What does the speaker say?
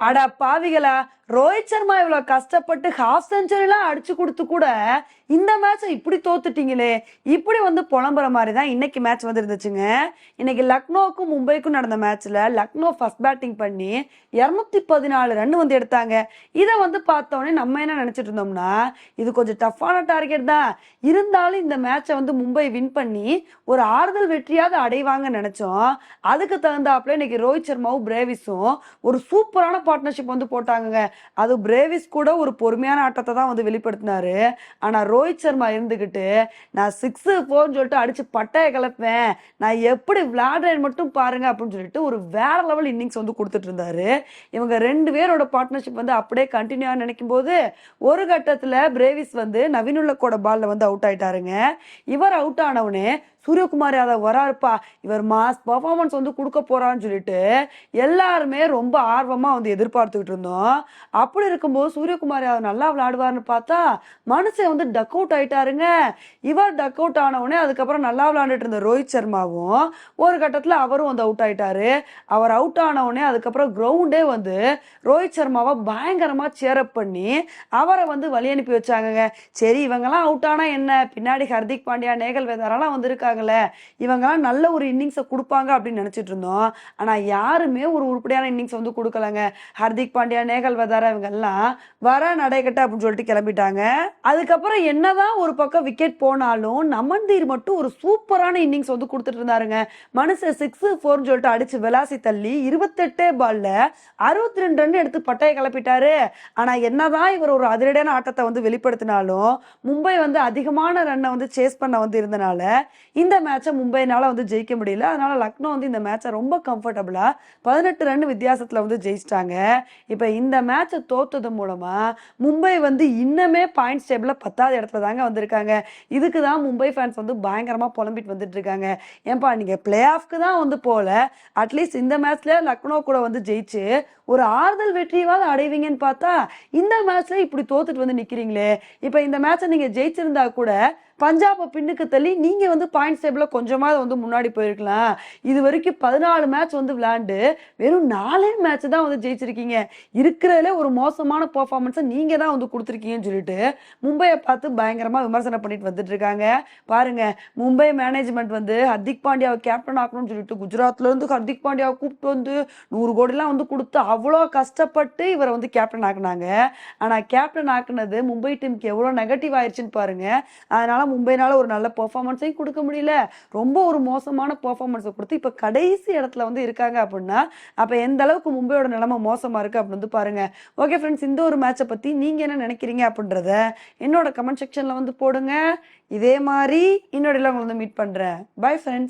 அட பாவிகளா ரோஹித் சர்மா இவ்வளவு கஷ்டப்பட்டு ஹாஃப் செஞ்சுரிலாம் அடிச்சு கொடுத்து கூட இந்த மேட்சை இப்படி தோத்துட்டீங்களே இப்படி வந்து புலம்புற மாதிரி தான் இன்னைக்கு மேட்ச் வந்து இருந்துச்சுங்க இன்னைக்கு லக்னோவுக்கும் மும்பைக்கும் நடந்த மேட்ச்ல லக்னோ ஃபர்ஸ்ட் பேட்டிங் பண்ணி இரநூத்தி பதினாலு ரன் வந்து எடுத்தாங்க. இதை வந்து பார்த்தோன்னே நம்ம என்ன நினைச்சிட்டு இருந்தோம்னா இது கொஞ்சம் டஃப்பான டார்கெட் தான். இருந்தாலும் இந்த மேட்சை வந்து மும்பை வின் பண்ணி ஒரு ஆறுதல் வெற்றியாவது அடைவாங்கன்னு நினைச்சோம். அதுக்கு தகுந்தாப்புல இன்னைக்கு ரோஹித் சர்மாவும் பிரேவிஸும் ஒரு சூப்பரான பார்ட்னர்ஷிப் வந்து போட்டாங்கங்க. அது பிரேவிஸ் கூட ஒரு பொறுமையான ஆட்டத்தை தான் வந்து வெளிப்படுத்தினாரு. ஆனால் ரோஹித் சர்மா இருந்துக்கிட்டு நான் சிக்ஸ் ஃபோர்னு சொல்லிட்டு அடிச்சு பட்டையை கலப்பேன் நான் எப்படி விளையாடுறேன் மட்டும் பாருங்க அப்படின்னு சொல்லிட்டு ஒரு வேற லெவல் இன்னிங்ஸ் வந்து கொடுத்துட்டு இருந்தாரு. இவங்க ரெண்டு பேரோட பார்ட்னர்ஷிப் வந்து அப்படியே கண்டினியூ நினைக்கும் போது ஒரு கட்டத்தில் பிரேவிஸ் வந்து நவீனுள்ள கூட பால்ல வந்து அவுட் ஆயிட்டாருங்க. இவர் அவுட் ஆனவுடனே சூரியகுமார் யாதவ் வராருப்பா. இவர் மாஸ் பர்ஃபார்மன்ஸ் வந்து கொடுக்க போறான்னு சொல்லிட்டு எல்லாருமே ரொம்ப ஆர்வமா வந்து எதிர்பார்த்துக்கிட்டு இருந்தோம். அப்படி இருக்கும்போது சூரியகுமார் யாதவ் நல்லா விளையாடுவார்னு பார்த்தா மனுஷன் வந்து டக் அவுட் ஆயிட்டாருங்க. இவர் டக் அவுட் ஆனவுடனே அதுக்கப்புறம் நல்லா விளையாண்டுட்டு இருந்த ரோஹித் சர்மாவும் ஒரு கட்டத்தில் அவரும் வந்து அவுட் ஆயிட்டாரு. அவர் அவுட் ஆனவுடனே அதுக்கப்புறம் கிரவுண்டே வந்து ரோஹித் சர்மாவை பயங்கரமா சேரப் பண்ணி அவரை வந்து வழி அனுப்பி வச்சாங்கங்க. சரி இவங்கெல்லாம் அவுட் ஆனா என்ன? பின்னாடி ஹர்திக் பாண்டியா நேகல் வேதாரெல்லாம் வந்திருக்காங்களே இவங்கெல்லாம் நல்ல ஒரு இன்னிங்ஸை கொடுப்பாங்க அப்படின்னு நினச்சிட்டு இருந்தோம். ஆனால் யாருமே ஒரு உருப்படியான இன்னிங்ஸ் வந்து கொடுக்கலங்க. ஹர்திக் பாண்டியா நேகல் வதாரா இவங்கெல்லாம் வர நடைகட்ட அப்படின்னு சொல்லிட்டு கிளம்பிட்டாங்க. அதுக்கப்புறம் என்னதான் ஒரு பக்கம் விக்கெட் போனாலும் நமன்தீர் மட்டும் ஒரு சூப்பரான இன்னிங்ஸ் வந்து கொடுத்துட்டு இருந்தாருங்க. மனுஷன் சிக்ஸ் ஃபோர்னு சொல்லிட்டு அடிச்சு விளாசி தள்ளி இருபத்தெட்டே பால்ல அறுபத்தி ரெண்டு ரன் எடுத்து பட்டையை கிளப்பிட்டாரு. ஆனா என்னதான் இவர் ஒரு அதிரடியான ஆட்டத்தை வந்து வெளிப்படுத்தினாலும் மும்பை வந்து அதிகமான ரன்னை வந்து சேஸ் பண்ண வந்து இருந்தனால இந்த மேட்சை மும்பைனால வந்து ஜெயிக்க முடியல. அதனால லக்னோ வந்து இந்த மேட்சை ரொம்ப கம்ஃபர்டபுளா பதினெட்டு ரன் வித்தியாசத்துல வந்து ஜெயிச்சிட்டாங்க. இப்போ இந்த மேட்சை தோத்தது மூலமா மும்பை வந்து இன்னமே பாயிண்ட்ஸ் டேபிள்ல பத்தாவது இடத்துல தாங்க வந்திருக்காங்க. இதுக்கு தான் மும்பை ஃபேன்ஸ் வந்து பயங்கரமா புலம்பிட்டு வந்துட்டு இருக்காங்க. ஏன்பா நீங்க பிளே ஆஃப்க்கு தான் வந்து போல. அட்லீஸ்ட் இந்த மேட்ச்ல லக்னோ கூட வந்து ஜெயிச்சு ஒரு ஆறுதல் வெற்றியாவது அடைவீங்கன்னு பார்த்தா இந்த மேட்ச்ல இப்படி தோத்துட்டு வந்து நிக்கிறீங்களே. இப்போ இந்த மேட்சை நீங்க ஜெயிச்சிருந்தா கூட பஞ்சாபை பின்னுக்கு தள்ளி நீங்கள் வந்து பாயிண்ட்ஸ் டேபிளில் கொஞ்சமாவது வந்து முன்னாடி போயிருக்கலாம். இது வரைக்கும் பதினாலு மேட்ச் வந்து விளையாண்டு வெறும் நாலே மேட்ச் தான் வந்து ஜெயிச்சிருக்கீங்க. இருக்கிறதுல ஒரு மோசமான பர்ஃபார்மன்ஸை நீங்கள் தான் வந்து கொடுத்துருக்கீங்கன்னு சொல்லிட்டு மும்பையை பார்த்து பயங்கரமாக விமர்சனம் பண்ணிட்டு வந்துட்டு இருக்காங்க. பாருங்க மும்பை மேனேஜ்மெண்ட் வந்து ஹர்திக் பாண்டியாவை கேப்டன் ஆக்கணும்னு சொல்லிட்டு குஜராத்லேருந்து ஹர்திக் பாண்டியாவை கூப்பிட்டு வந்து நூறு கோடிலாம் வந்து கொடுத்து அவ்வளோ கஷ்டப்பட்டு இவரை வந்து கேப்டன் ஆக்குனாங்க. ஆனால் கேப்டன் ஆக்குனது மும்பை டீமுக்கு எவ்வளோ நெகட்டிவ் ஆயிடுச்சுன்னு பாருங்க. அதனால மும்பைனால ஒரு நல்ல பெர்ஃபார்மன்ஸையும் கொடுக்க முடியல. ரொம்ப ஒரு மோசமான பெர்ஃபார்மன்ஸை கொடுத்து இப்போ கடைசி இடத்துல வந்து இருக்காங்க அப்படின்னா அப்போ எந்த அளவுக்கு மும்பையோட நிலைமை மோசமா இருக்கு அப்படின்னு வந்து பாருங்க. ஓகே ஃப்ரெண்ட்ஸ் இந்த ஒரு மேட்சை பத்தி நீங்க என்ன நினைக்கிறீங்க அப்படின்றத என்னோட கமெண்ட் செக்ஷன்ல வந்து போடுங்க. இதே மாதிரி இன்னொரு உங்களை வந்து மீட் பண்றேன். Bye friends